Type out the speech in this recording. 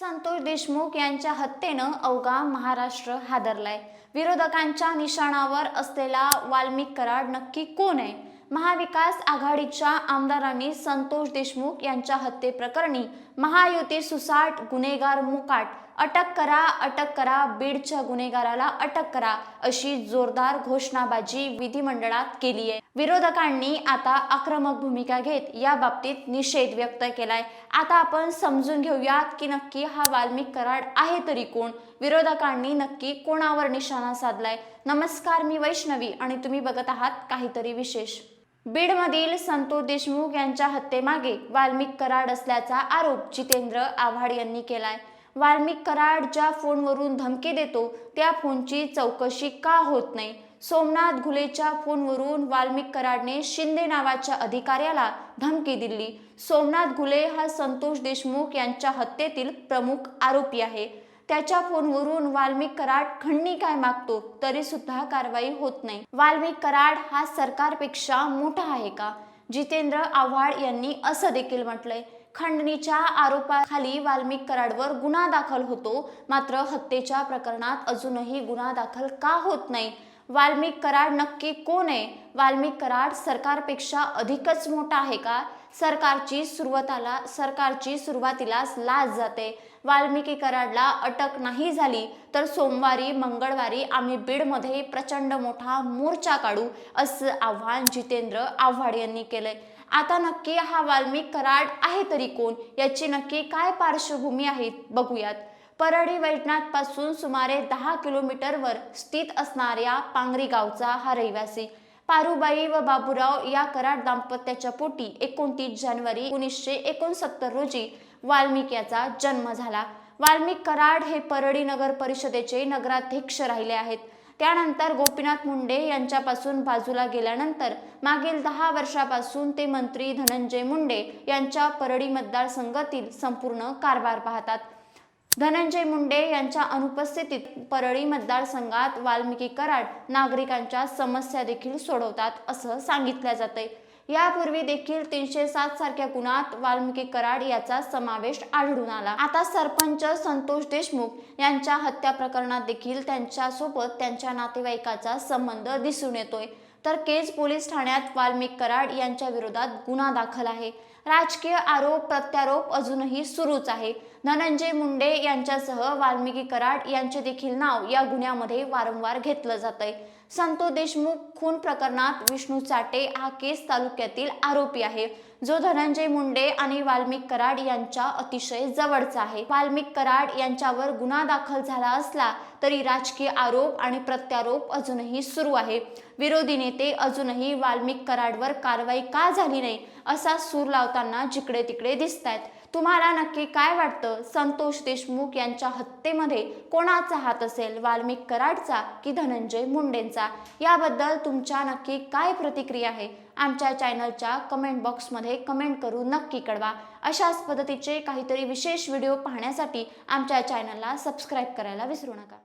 संतोष देशमुख यांच्या हत्येनं अवघा महाराष्ट्र हादरलाय. विरोधकांच्या निशाणावर असलेला वाल्मिक कराड नक्की कोण आहे? महाविकास आघाडीच्या आमदारांनी संतोष देशमुख यांच्या हत्येप्रकरणी महायुती सुसाट गुन्हेगार मुकाट. अटक करा अटक करा बीडच्या गुन्हेगाराला अटक करा अशी जोरदार घोषणाबाजी विधिमंडळात केली आहे. विरोधकांनी आता आक्रमक भूमिका घेत या बाबतीत निषेध व्यक्त केलाय. आता आपण समजून घेऊयात की नक्की हा वाल्मिक कराड आहे तरी कोण? विरोधकांनी नक्की कोणावर निशाणा साधलाय? नमस्कार मी वैष्णवी आणि तुम्ही बघत आहात काहीतरी विशेष. बीडमधील संतोष देशमुख यांच्या हत्येमागे वाल्मिक कराड असल्याचा आरोप जितेंद्र आव्हाड यांनी केलाय. वाल्मिक कराड ज्या फोनवरून धमकी देतो त्या फोनची चौकशी का होत नाही? सोमनाथ घुलेच्या फोनवरून वाल्मिक कराडने शिंदे नावाच्या अधिकाऱ्याला धमकी दिली. सोमनाथ घुले हा संतोष देशमुख यांच्या हत्येतील प्रमुख आरोपी आहे. त्याच्या फोनवरून वाल्मिक कराड खंडणी काय मागतो तरी सुद्धा कारवाई होत नाही. वाल्मिक कराड हा सरकारपेक्षा मोठा आहे का? जितेंद्र आव्हाड यांनी असं देखील म्हटलंय. खंडणीच्या आरोपाखाली वाल्मिक कराडवर गुन्हा दाखल होतो मात्र हत्येच्या प्रकरणात अजूनही गुन्हा दाखल का होत नाही? वाल्मिक कराड नक्की कोण आहे? वाल्मिक कराड सरकारपेक्षा अधिकच मोठा आहे का? सरकारची सुरुवाताला सरकारची सुरुवातीलाच लाच जाते. वाल्मिकी कराडला अटक नाही झाली तर सोमवारी मंगळवारी आम्ही बीडमध्ये प्रचंड मोठा मोर्चा काढू असं आव्हान जितेंद्र आव्हाड यांनी केलंय. आता नक्की हा वाल्मिक कराड आहे तरी कोण? याची नक्की काय पार्श्वभूमी आहे? बघूयात. परळी वैजनाथपासून सुमारे दहा किलोमीटरवर स्थित असणाऱ्या पांगरी गावचा हा रहिवासी. पारुबाई व बाबूराव या कराड दाम्पत्याच्या पोटी एकोणतीस जानेवारी एकोणीसशे एकोणसत्तर रोजी वाल्मिक याचा जन्म झाला. वाल्मिक कराड हे परळी नगर परिषदेचे नगराध्यक्ष राहिले आहेत. त्यानंतर गोपीनाथ मुंडे यांच्यापासून बाजूला गेल्यानंतर मागील दहा वर्षापासून ते मंत्री धनंजय मुंडे यांच्या परळी मतदारसंघातील संपूर्ण कारभार पाहतात. धनंजय मुंडे यांच्या अनुपस्थितीत परळी मतदारसंघात वाल्मिकी कराड नागरिकांच्या समस्या देखील सोडवतात असं सांगितलं जाते यापूर्वी देखील तीनशे सात सारख्या गुन्ह्यात वाल्मिकी कराड याचा समावेश आढळून आला. आता सरपंच संतोष देशमुख यांच्या हत्या प्रकरणात देखील त्यांच्यासोबत त्यांच्या नातेवाईकाचा संबंध दिसून येतोय. तर केज पोलीस ठाण्यात वाल्मिक कराड यांच्या विरोधात गुन्हा दाखल आहे. राजकीय आरोप प्रत्यारोप अजूनही सुरूच आहे. धनंजय मुंडे यांच्यासह वाल्मिकी कराड यांचे देखील नाव या गुन्ह्यामध्ये वारंवार घेतलं जात आहे संतोष देशमुख खून प्रकरणात विष्णू चाटे हा केस तालुक्यातील आरोपी आहे. जो धनंजय मुंडे आणि वाल्मिक कराड यांच्या अतिशय जवळचा आहे. वाल्मिक कराड यांच्यावर गुन्हा दाखल झाला असला तरी राजकीय आरोप आणि प्रत्यारोप अजूनही सुरू आहे. विरोधी नेते अजूनही वाल्मिक कराडवर कारवाई का झाली नाही असा सूर लावताना जिकडे तिकडे दिसत आहेत तुम्हाला नक्की काय वाटतं? संतोष देशमुख यांच्या हत्येमध्ये कोणाचा हात असेल? वाल्मिक कराडचा की धनंजय मुंडेंचा? याबद्दल तुमच्या नक्की काय प्रतिक्रिया आहे? आमच्या चॅनलच्या कमेंट बॉक्समध्ये कमेंट करून नक्की कळवा. अशाच पद्धतीचे काहीतरी विशेष व्हिडिओ पाहण्यासाठी आमच्या चॅनलला सबस्क्राईब करायला विसरू नका.